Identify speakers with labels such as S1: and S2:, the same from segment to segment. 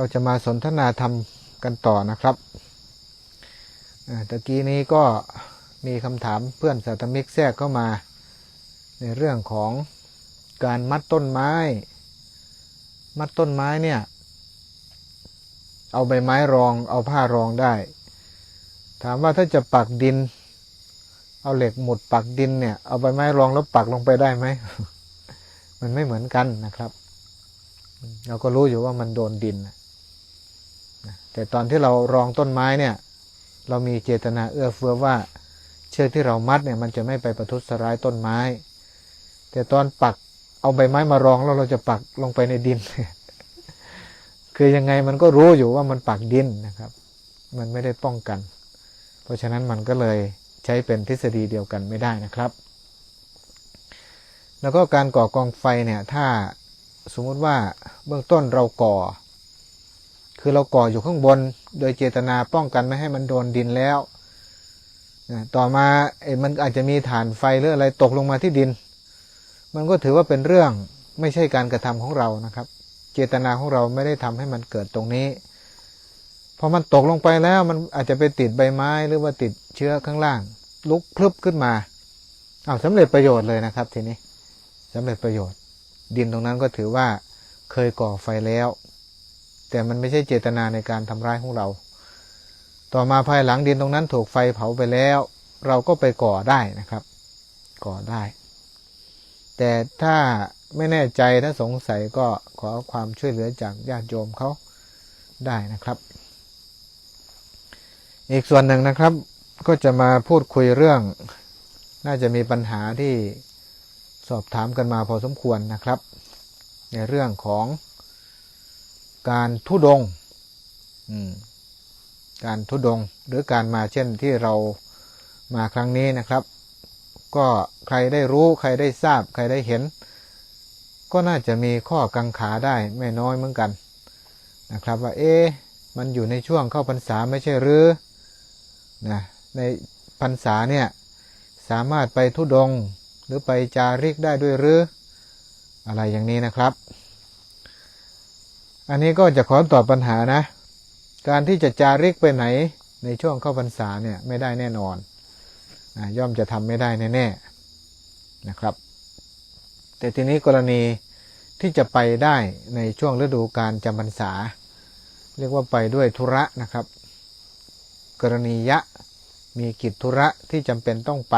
S1: เราจะมาสนทนาธรรมกันต่อนะครับอ่าตะกี้นี้ก็มีคำถามเพื่อนสาธมิกแทรกเข้ามา ในเรื่องของการมัดต้นไม้ มัดต้นไม้เนี่ย เอาใบไม้รองเอาผ้ารองได้ ถามว่าถ้าจะปักดิน เอาเหล็กหมุดปักดินเนี่ย เอาใบไม้รองแล้วปักลงไปได้ไหม มันไม่เหมือนกันนะครับ เราก็รู้อยู่ว่ามันโดนดินนะ แต่ตอนที่เรารองต้นไม้เนี่ย เรามีเจตนาเอื้อเฟื้อว่า เชือกที่เรามัดเนี่ยมันจะไม่ไปประทุษร้ายต้นไม้ แต่ตอนปักเอาใบไม้มารองแล้วเราจะปักลงไปในดิน คือยังไงมันก็รู้อยู่ว่ามันปักดินนะครับ มันไม่ได้ป้องกัน เพราะฉะนั้นมันก็เลยใช้เป็นทฤษฎีเดียวกันไม่ได้นะครับ แล้วก็การก่อกองไฟเนี่ยถ้าสมมุติว่าเบื้องต้นเราก่อ คือเราก่ออยู่ข้างบน โดยเจตนาป้องกันไม่ให้มันโดนดินแล้วต่อมาเอ้มันอาจจะมีฐานไฟหรืออะไรตกลงมาที่ดิน มันก็ถือว่าเป็นเรื่องไม่ใช่การกระทำของเรานะครับ เจตนาของเราไม่ได้ทำให้มันเกิดตรงนี้พอมันตกลงไปแล้วมันอาจจะไปติดใบไม้หรือว่าติดเชื้อข้างล่าง ลุกพลึบขึ้นมาเอาสำเร็จประโยชน์เลยนะครับทีนี้สำเร็จประโยชน์ ดินตรงนั้นก็ถือว่าเคยก่อไฟแล้ว แต่มันไม่ใช่เจตนาในการทำร้ายของเรา ต่อมาภายหลังดินตรงนั้นถูกไฟเผาไปแล้ว เราก็ไปก่อได้นะครับ ก่อได้ แต่ถ้าไม่แน่ใจถ้าสงสัยก็ขอความช่วยเหลือจากญาติโยมเขาได้นะครับ อีกส่วนหนึ่งนะครับ ก็จะมาพูดคุยเรื่อง น่าจะมีปัญหาที่สอบถามกันมาพอสมควรนะครับ ในเรื่องของ การทุดงการทุดงหรือการมาเช่นที่เรามาครั้งนี้นะครับ ก็ใครได้รู้ใครได้ทราบ ใครได้เห็น ก็น่าจะมีข้อกังขาได้ไม่น้อยเหมือนกันนะครับ ว่าเอ๊ะมันอยู่ในช่วงเข้าพรรษาไม่ใช่หรือนะในพรรษาเนี่ยสามารถไปทุดงหรือไปจาริกได้ด้วยหรือ อะไรอย่างนี้นะครับ อันนี้ก็จะขอตอบปัญหานะ การที่จะจาริกไปไหนในช่วงเข้าพรรษาเนี่ยไม่ได้แน่นอนนะย่อมจะทำไม่ได้แน่ๆนะครับ แต่ทีนี้กรณีที่จะไปได้ในช่วงฤดูการจำพรรษา เรียกว่าไปด้วยธุระนะครับ กรณียะมีกิจธุระที่จำเป็นต้องไป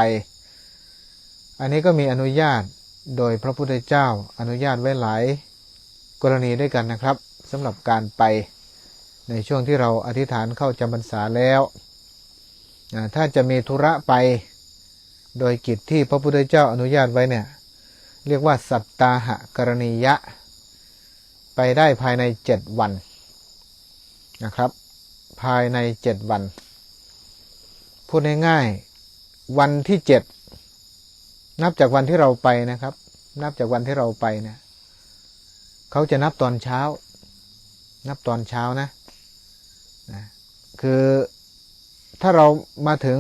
S1: อันนี้ก็มีอนุญาตโดยพระพุทธเจ้าอนุญาตไว้หลายกรณีด้วยกันนะครับ สำหรับการไปในช่วงที่เราอธิษฐานเข้าจำพรรษาแล้ว ถ้าจะมีธุระไปโดยกิจที่พระพุทธเจ้าอนุญาตไว้เนี่ยเรียกว่า สัตตาหะกรณียะ ไปได้ภายในเจ็ดวันนะครับ ภายในเจ็ดวัน พูดง่ายๆวันที่เจ็ดนับจากวันที่เราไปนะครับ นับจากวันที่เราไปเนี่ยเขาจะนับตอนเช้า นับตอนเช้านะนะคือถ้าเรามาถึง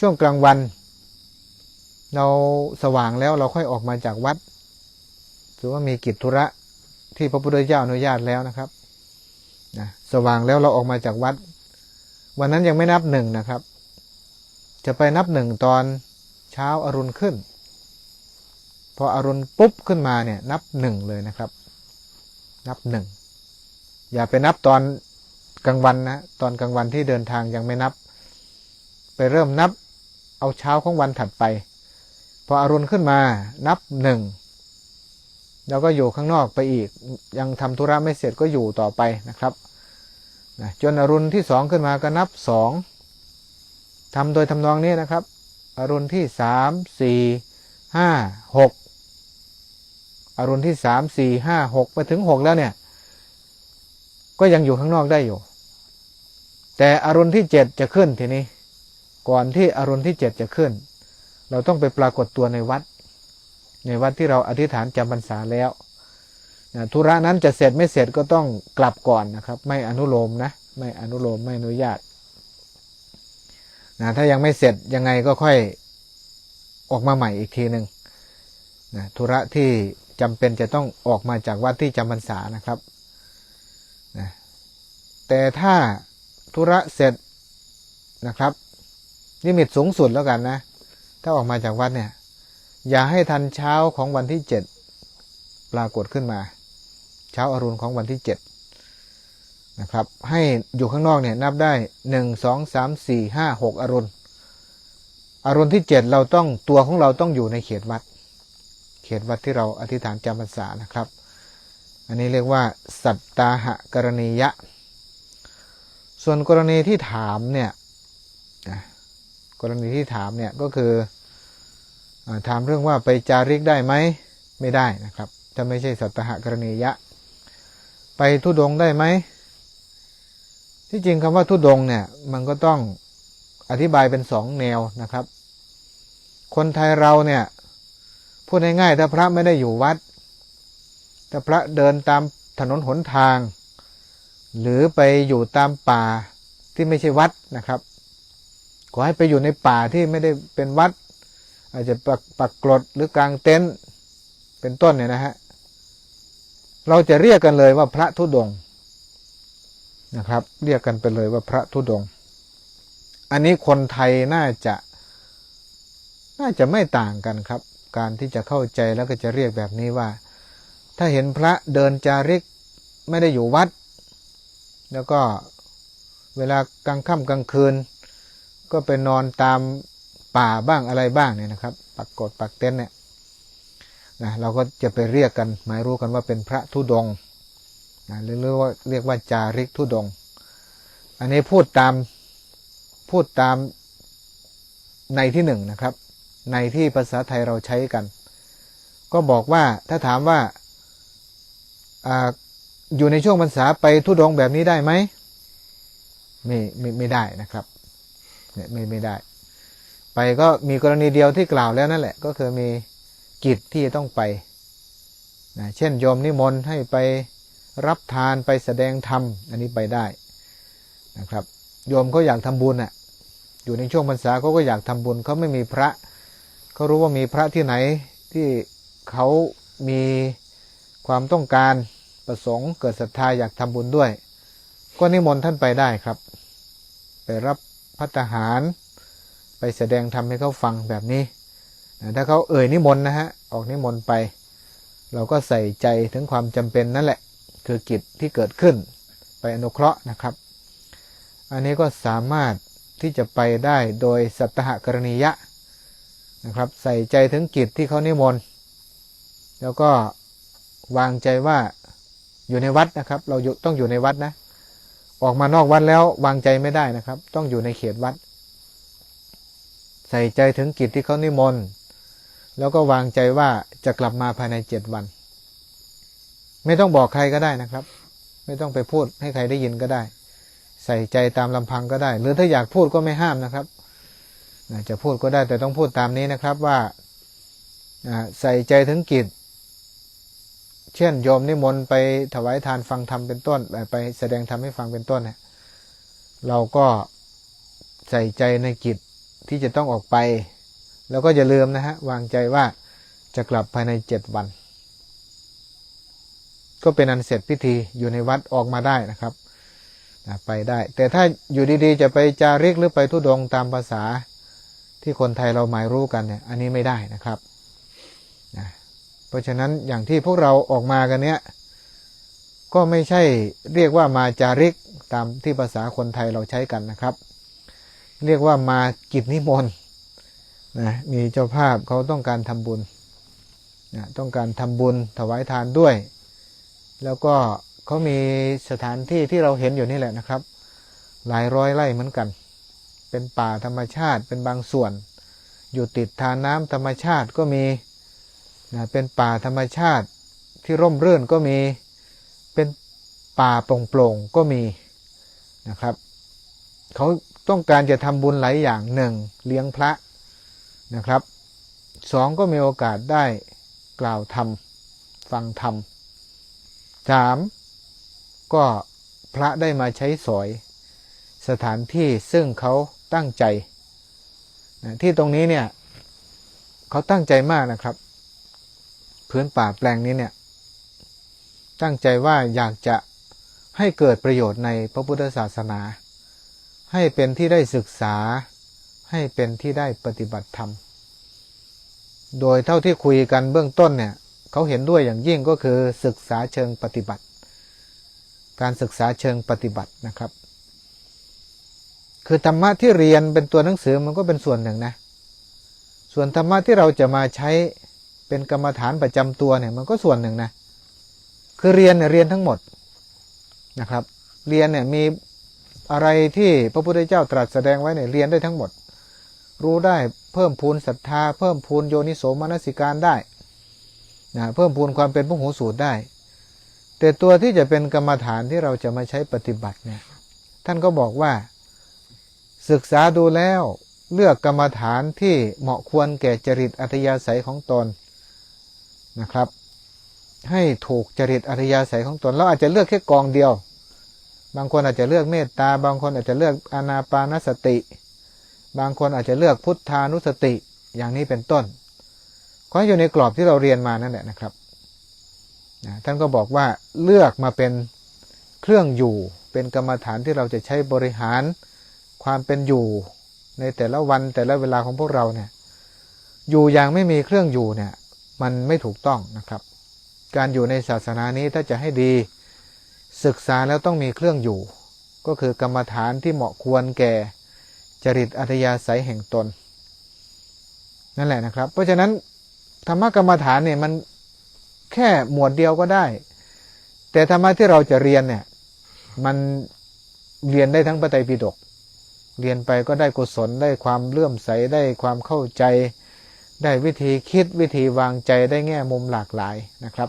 S1: ช่วงกลางวัน เราสว่างแล้วเราค่อยออกมาจากวัดถือว่ามีกิจธุระที่พระพุทธเจ้าอนุญาตแล้วนะครับนะสว่างแล้วเราออกมาจากวัด วันนั้นยังไม่นับหนึ่งนะครับ จะไปนับหนึ่งตอนเช้าอารุณขึ้น พออารุณปุ๊บขึ้นมาเนี่ยนับหนึ่งเลยนะครับ นับหนึ่ง อย่าไปนับตอนกลางวันนะตอนกลางวันที่เดินทางยังไม่นับ ไปเริ่มนับเอาเช้าของวันถัดไป พออรุณขึ้นมานับหนึ่งแล้วก็อยู่ข้างนอกไปอีก ยังทำธุระไม่เสร็จก็อยู่ต่อไปนะครับนะจนอรุณที่สองขึ้นมาก็นับสองทำโดยทำนองนี้นะครับ อรุณที่สามสี่ห้าหกอรุณที่สามสี่ห้าหกไปถึงหกแล้วเนี่ย ก็ยังอยู่ข้างนอกได้อยู่ แต่อรุณที่เจ็ดจะขึ้นทีนี้ ก่อนที่อรุณที่เจ็ดจะขึ้น เราต้องไปปรากฏตัวในวัด ในวัดที่เราอธิษฐานจำพรรษาแล้วนะธุระนั้นจะเสร็จไม่เสร็จก็ต้องกลับก่อนนะครับ ไม่อนุโลมนะ ไม่อนุโลมไม่อนุญาตนะถ้ายังไม่เสร็จยังไงก็ค่อยออกมาใหม่อีกทีหนึ่งนะธุระที่จำเป็นจะต้องออกมาจากวัดที่จำพรรษานะครับ แต่ถ้าธุระเสร็จนะครับลิมิตสูงสุดแล้วกันนะ ถ้าออกมาจากวัดเนี่ย อย่าให้ทันเช้าของวันที่เจ็ดปรากฏขึ้นมา เช้าอารุณของวันที่เจ็ดนะครับ ให้อยู่ข้างนอกเนี่ยนับได้หนึ่งสองสามสี่ห้าหกอรุณอรุณที่เจ็ดเราต้องตัวของเราต้องอยู่ในเขตวัด เขตวัดที่เราอธิษฐานจำพรรษานะครับ อันนี้เรียกว่า สัตตาหะกรณียะ ส่วนกรณีที่ถามเนี่ยกรณีที่ถามเนี่ยก็คือถามเรื่องว่าไปจาริกได้ไหมไม่ได้นะครับถ้าไม่ใช่สัตหะกรณียะ ไปทุดงได้ไหมที่จริงคำว่าทุดงเนี่ยมันก็ต้องอธิบายเป็นสองแนวนะครับ คนไทยเราเนี่ยพูดง่ายๆถ้าพระไม่ได้อยู่วัด ถ้าพระเดินตามถนนหนทาง หรือไปอยู่ตามป่าที่ไม่ใช่วัดนะครับ ขอให้ไปอยู่ในป่าที่ไม่ได้เป็นวัด อาจจะปักปักกรดหรือกลางเต็นท์เป็นต้นเนี่ยนะฮะเราจะเรียกกันเลยว่าพระธุดงนะครับ เรียกกันไปเลยว่าพระธุดง อันนี้คนไทยน่าจะ น่าจะไม่ต่างกันครับ การที่จะเข้าใจแล้วก็จะเรียกแบบนี้ว่า ถ้าเห็นพระเดินจาริกไม่ได้อยู่วัด แล้วก็เวลากลางค่ำกลางคืน ก็ไปนอนตามป่าบ้างอะไรบ้างเนี่ยนะครับ ปักกดปักเต็นเนี่ยนะเราก็จะไปเรียกกัน หมายรู้กันว่าเป็นพระธุดงนะหรือเรียกว่าเรียกว่าจาริกธุดง อันนี้พูดตามพูดตามในที่หนึ่งนะครับ ในที่ภาษาไทยเราใช้กัน ก็บอกว่าถ้าถามว่า อยู่ในช่วงพรรษาไปทุดงแบบนี้ได้ไหมไม่ไม่ไม่ได้นะครับเนี่ยไม่ไม่ได้ ไปก็มีกรณีเดียวที่กล่าวแล้วนั่นแหละ ก็คือมีกิจที่ต้องไปนะเช่นโยมนิมนต์ให้ไปรับทานไปแสดงธรรมอันนี้ไปได้นะครับโยมเขาอยากทำบุญอะอยู่ในช่วงพรรษาเขาก็อยากทำบุญเขาไม่มีพระเขารู้ว่ามีพระที่ไหนที่เขามีความต้องการ ประสงค์เกิดศรัทธาอยากทำบุญด้วย ก็นิมนต์ท่านไปได้ครับ ไปรับพัฒหาร ไปแสดงธรรมให้เขาฟังแบบนี้ ถ้าเขาเอ่ยนิมนต์นะฮะ ออกนิมนต์ไป เราก็ใส่ใจถึงความจำเป็นนั่นแหละ คือกิจที่เกิดขึ้น ไปอนุเคราะห์นะครับ อันนี้ก็สามารถที่จะไปได้โดยสัตหกรณียะนะครับ ใส่ใจถึงกิจที่เขานิมนต์แล้วก็วางใจว่า อยู่ในวัดนะครับ เราต้องอยู่ในวัดนะ ออกมานอกวัดแล้ววางใจไม่ได้นะครับ ต้องอยู่ในเขตวัด ใส่ใจถึงกิจที่เขานิมนต์แล้วก็วางใจว่าจะกลับมาภายในเจ็ดวัน ไม่ต้องบอกใครก็ได้นะครับ ไม่ต้องไปพูดให้ใครได้ยินก็ได้ ใส่ใจตามลำพังก็ได้ หรือถ้าอยากพูดก็ไม่ห้ามนะครับจะพูดก็ได้แต่ต้องพูดตามนี้นะครับว่าใส่ใจถึงกิจ เช่นโยมนิมนต์ไปถวายทานฟังธรรมเป็นต้น ไปแสดงธรรมให้ฟังเป็นต้นเนี่ยเราก็ใส่ใจในกิจที่จะต้องออกไป แล้วก็อย่าลืมนะฮะ วางใจว่าจะกลับภายในเจ็ดวัน ก็เป็นอันเสร็จพิธีอยู่ในวัดออกมาได้นะครับไปได้ แต่ถ้าอยู่ดีๆ จะไปจาริกหรือไปทุดงตามภาษาที่คนไทยเราหมายรู้กันเนี่ยอันนี้ไม่ได้นะครับ เพราะฉะนั้นอย่างที่พวกเราออกมากันเนี้ยก็ไม่ใช่เรียกว่ามาจาริกตามที่ภาษาคนไทยเราใช้กันนะครับ เรียกว่ามากิจนิมนต์นะมีเจ้าภาพเขาต้องการทำบุญนะต้องการทำบุญถวายทานด้วย แล้วก็เขามีสถานที่ที่เราเห็นอยู่นี่แหละนะครับ หลายร้อยไร่เหมือนกัน เป็นป่าธรรมชาติเป็นบางส่วน อยู่ติดทานน้ำธรรมชาติก็มี นะเป็นป่าธรรมชาติที่ร่มรื่นก็มี เป็นป่าโปร่งๆก็มีนะครับ เขาต้องการจะทำบุญหลายอย่างหนึ่งเลี้ยงพระนะครับสองก็มีโอกาสได้กล่าวธรรมฟังธรรมสามก็พระได้มาใช้สอยสถานที่ซึ่งเขาตั้งใจนะที่ตรงนี้เนี่ย เขาตั้งใจมากนะครับ พื้นป่าแปลงนี้เนี่ยตั้งใจว่าอยากจะให้เกิดประโยชน์ในพระพุทธศาสนา ให้เป็นที่ได้ศึกษา ให้เป็นที่ได้ปฏิบัติธรรม โดยเท่าที่คุยกันเบื้องต้นเนี่ยเขาเห็นด้วยอย่างยิ่งก็คือศึกษาเชิงปฏิบัติ การศึกษาเชิงปฏิบัตินะครับ คือธรรมะที่เรียนเป็นตัวหนังสือมันก็เป็นส่วนหนึ่งนะ ส่วนธรรมะที่เราจะมาใช้ เป็นกรรมฐานประจำตัวเนี่ยมันก็ส่วนหนึ่งนะคือเรียนเนี่ยเรียนทั้งหมดนะครับ เรียนเนี่ยมีอะไรที่พระพุทธเจ้าตรัสแสดงไว้เนี่ยเรียนได้ทั้งหมด รู้ได้เพิ่มพูนศรัทธา เพิ่มพูนโยนิโสมนสิการได้นะเพิ่มพูนความเป็นผู้หูสูตรได้ แต่ตัวที่จะเป็นกรรมฐานที่เราจะมาใช้ปฏิบัติเนี่ยท่านก็บอกว่าศึกษาดูแล้วเลือกกรรมฐานที่เหมาะควรแก่จริตอัธยาศัยของตน นะครับ ให้ถูกจริตอัธยาศัยของตนเราอาจจะเลือกแค่กองเดียว บางคนอาจจะเลือกเมตตา บางคนอาจจะเลือกอนาปานสติ บางคนอาจจะเลือกพุทธานุสติอย่างนี้เป็นต้นก็อยู่ในกรอบที่เราเรียนมานั่นแหละนะครับนะท่านก็บอกว่าเลือกมาเป็นเครื่องอยู่เป็นกรรมฐานที่เราจะใช้บริหารความเป็นอยู่ในแต่ละวันแต่ละเวลาของพวกเราเนี่ยอยู่อย่างไม่มีเครื่องอยู่เนี่ย มันไม่ถูกต้องนะครับ การอยู่ในศาสนานี้ถ้าจะให้ดีศึกษาแล้วต้องมีเครื่องอยู่ ก็คือกรรมฐานที่เหมาะควรแก่จริตอัธยาศัยแห่งตน นั่นแหละนะครับ เพราะฉะนั้นธรรมกรรมฐานเนี่ยมันแค่หมวดเดียวก็ได้ แต่ธรรมะที่เราจะเรียนเนี่ยมันเรียนได้ทั้งปไตยปิฎกเรียนไปก็ได้กุศลได้ความเลื่อมใสได้ความเข้าใจ ได้วิธีคิดวิธีวางใจได้แง่มุมหลากหลายนะครับ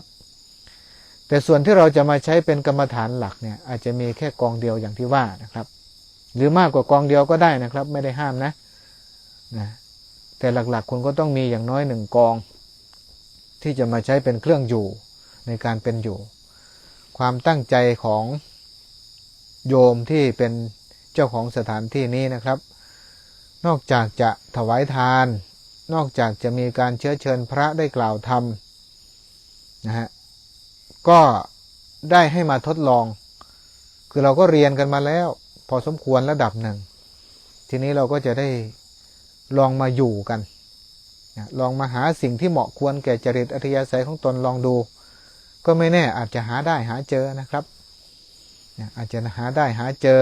S1: แต่ส่วนที่เราจะมาใช้เป็นกรรมฐานหลักเนี่ยอาจจะมีแค่กองเดียวอย่างที่ว่านะครับ หรือมากกว่ากองเดียวก็ได้นะครับ ไม่ได้ห้ามนะนะแต่หลักๆคุณก็ต้องมีอย่างน้อยหนึ่งกอง ที่จะมาใช้เป็นเครื่องอยู่ในการเป็นอยู่ ความตั้งใจของโยมที่เป็นเจ้าของสถานที่นี้นะครับ นอกจากจะถวายทาน นอกจากจะมีการเชื้อเชิญพระได้กล่าวธรรมนะฮะก็ได้ให้มาทดลอง คือเราก็เรียนกันมาแล้ว พอสมควรระดับหนึ่ง ทีนี้เราก็จะได้ลองมาอยู่กันนะลองมาหาสิ่งที่เหมาะควรแก่จริตอัธยาศัยของตนลองดู ก็ไม่แน่อาจจะหาได้หาเจอนะครับนะอาจจะหาได้หาเจอ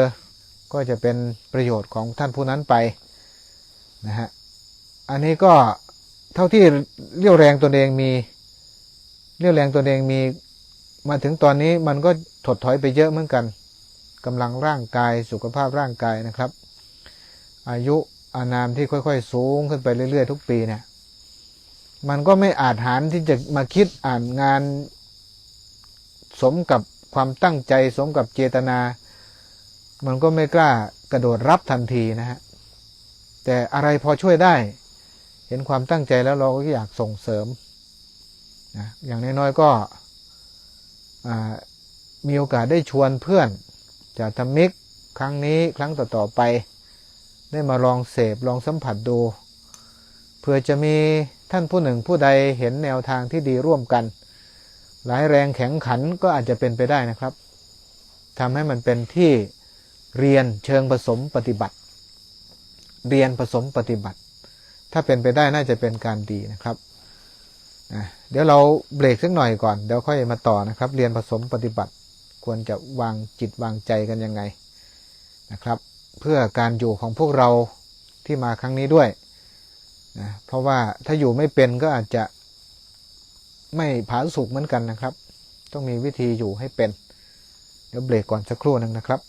S1: ก็จะเป็นประโยชน์ของท่านผู้นั้นไปนะฮะ อันนี้ก็เท่าที่เรี่ยวแรงตนเองมี เรี่ยวแรงตนเองมี มาถึงตอนนี้มันก็ถดถอยไปเยอะเหมือนกันกำลังร่างกายสุขภาพร่างกายนะครับ อายุอานามที่ค่อยๆ สูงขึ้นไปเรื่อยๆ ทุกปีเนี่ย มันก็ไม่อาจหารที่จะมาคิดอ่านงาน สมกับความตั้งใจสมกับเจตนา มันก็ไม่กล้ากระโดดรับทันทีนะฮะแต่อะไรพอช่วยได้ เห็นความตั้งใจแล้วเราก็อยากส่งเสริมนะอย่างน้อยๆก็มีโอกาสได้ชวนเพื่อนจากธรรมิกครั้งนี้ครั้งต่อๆไป ได้มาลองเสพลองสัมผัสดูเพื่อจะมีท่านผู้หนึ่งผู้ใดเห็นแนวทางที่ดีร่วมกัน หลายแรงแข็งขันก็อาจจะเป็นไปได้นะครับทำให้มันเป็นที่เรียนเชิงผสมปฏิบัติ เรียนผสมปฏิบัติ ถ้าเป็นไปได้น่าจะเป็นการดีนะครับเดี๋ยวเราเบรกสักหน่อยก่อนเดี๋ยวค่อยมาต่อนะครับ เรียนผสมปฏิบัติ ควรจะวางจิตวางใจกันยังไงนะครับ เพื่อการอยู่ของพวกเราที่มาครั้งนี้ด้วยนะเพราะว่าถ้าอยู่ไม่เป็นก็อาจจะไม่ผาสุกเหมือนกันนะครับ ต้องมีวิธีอยู่ให้เป็น เดี๋ยวเบรกก่อนสักครู่นึงนะครับ